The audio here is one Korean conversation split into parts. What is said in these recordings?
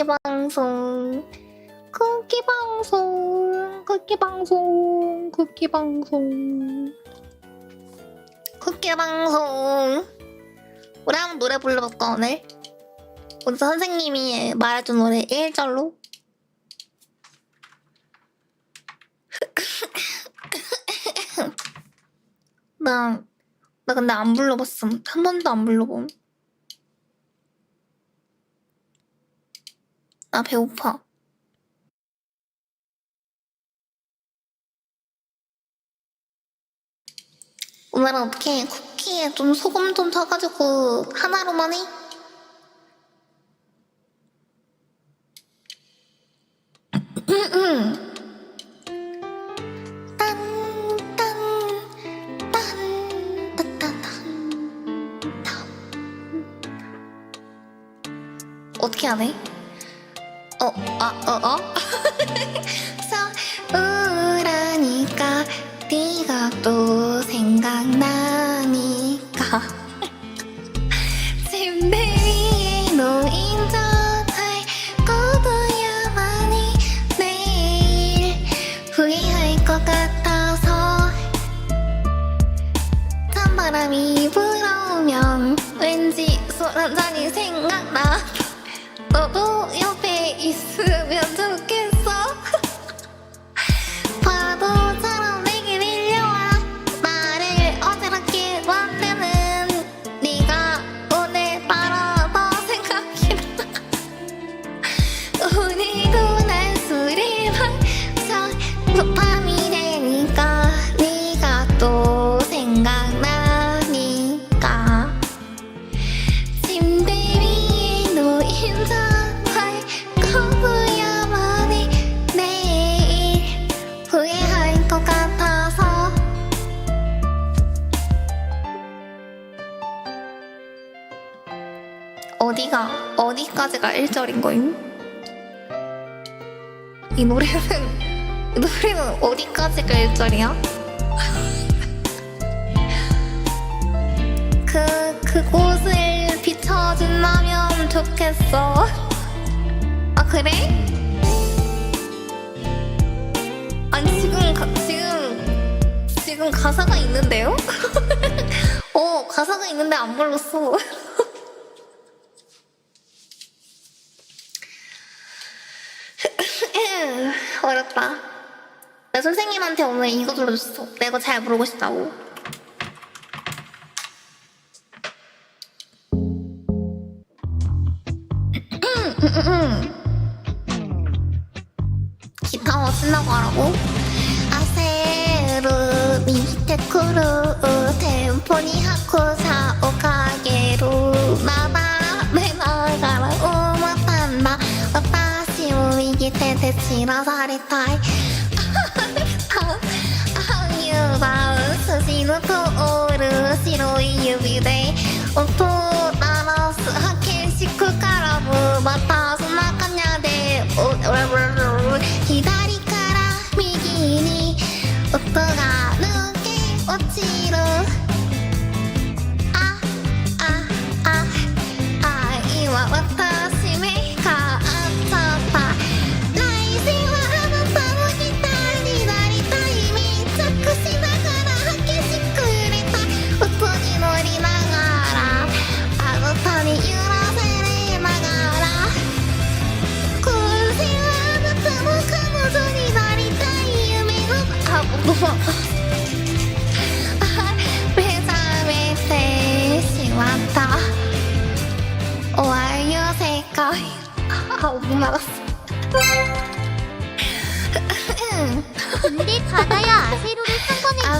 쿠키 방송. 쿠키 방송. 쿠키 방송. 쿠키 방송. 쿠키 방송. 우리 한번 노래 불러볼까 오늘? 오늘 선생님이 말해준 노래 1절로? 나, 나 근데 안 불러봤음. 한 번도 안 불러봄 나 배고파 오늘은 어떻게 쿠키에 좀 소금 좀 쳐가지고 하나로만 해? 어떻게 하네? 어, 아, 어, 어? 서우라니까 네가 또 생각나니까. 침대 위에 놓인 저달 꺼둬야만이 내일 후회할 것 같아서. 찬바람이 불어오면 왠지 술 한 잔이 생각나 어디까지가 1절인 거임? 이 노래는 이 노래는 어디까지가 1절이야? 그 그곳을 비춰준다면 좋겠어. 아 그래? 아니 지금 가, 지금 지금 가사가 있는데요? 어 가사가 있는데 안 불렀어. 어렵다. 내 선생님한테 오늘 이거 불러줬어. 내가 잘 부르고 싶다고. 기타 어 쓰려고 하라고? 아세르 미테 쿠르 템포니 하쿠 사 오카게루 나다 오 이기테 데치라 사레타이 아유바우 스시노 토오르 시로이 유비で音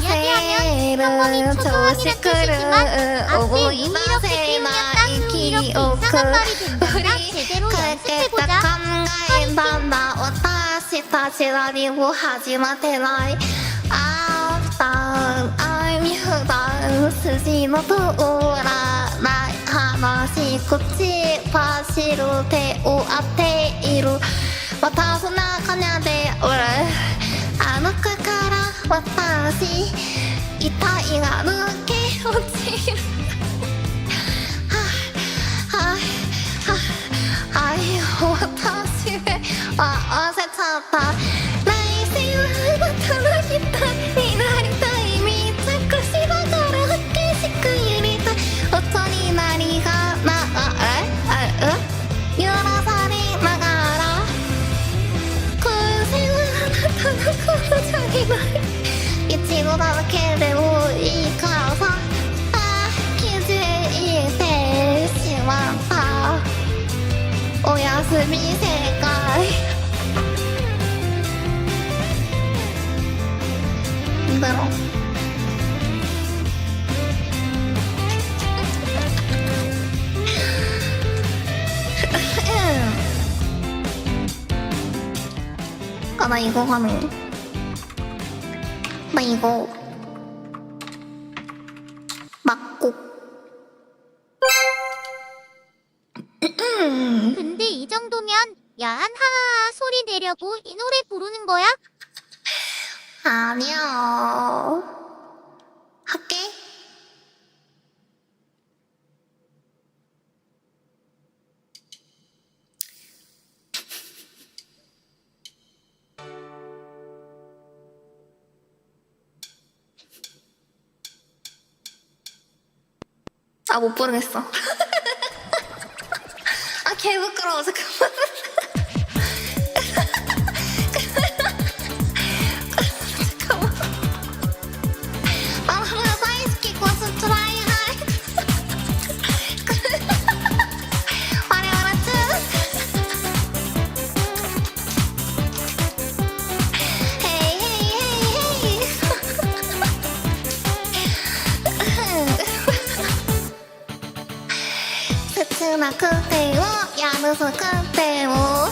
せる通してくる思い出せない記憶振り返ってた考えばま私たちは何も始まってないアフターアイミフダン筋も通らない話口走る手を当てし痛いが抜け落ちる。はいはいはい私はわせちゃった 구미 색깔 이대로 아, 나 이거 가능 나 이거 야한 하하 소리 내려고 이 노래 부르는 거야? 아니야 할게. 아 못 부르겠어. 아 개 부끄러워 잠깐만 잠깐만 やるさくてもあ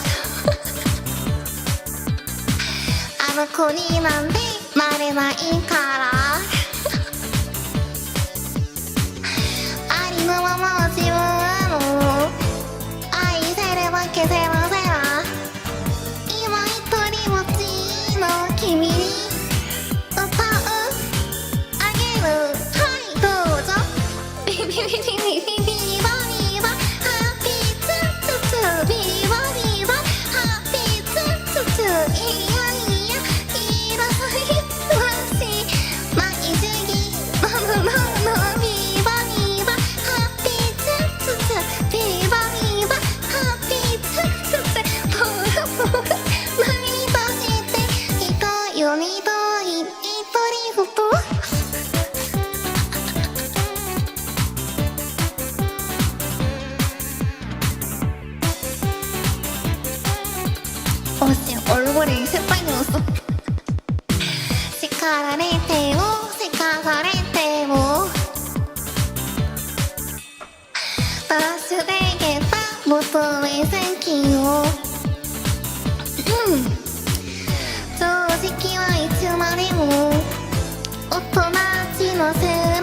の子になんてなれないから。ありのまま自分を愛せるわけでは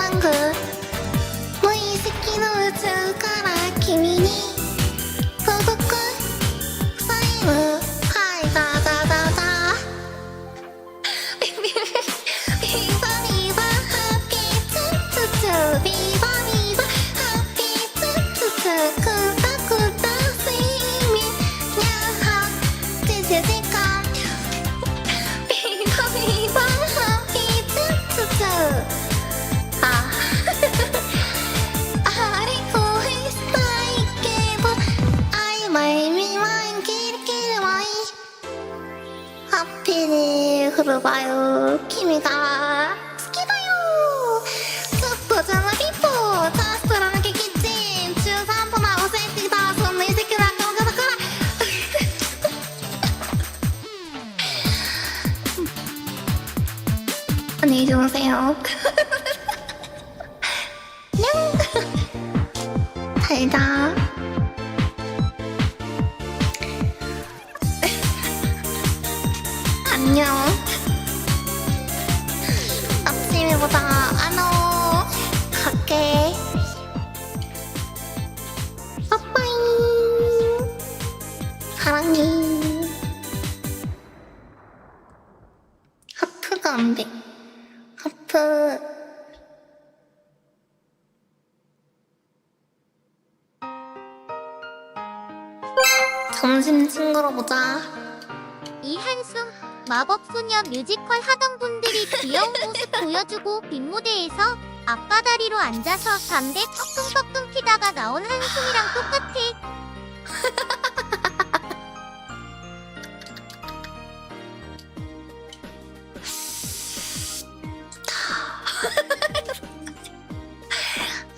ング。無意識の宇宙からいハッピーに振る舞う君が好きだよちょっとじゃなピッポチャンス取らなきゃキッチン中3と直せってきたそんな遺跡な顔がだから안녕히 주무세요 안녕 잘자 사랑해. 하프가 안 돼. 하프. 점심 친구로 보자. 이한숨 마법소녀 뮤지컬 하던 분들이 귀여운 모습 보여주고 빗무대에서 앞바다리로 앉아서 담배 뻐끔뻐끔 피다가 나온 한숨이랑 똑같아.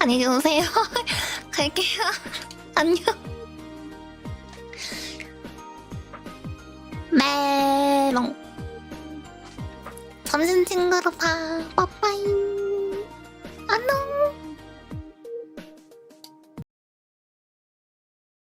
안녕히 주무세요. 갈게요. 안녕. 메롱. 점심 친구로 봐. 빠빠이. 안녕.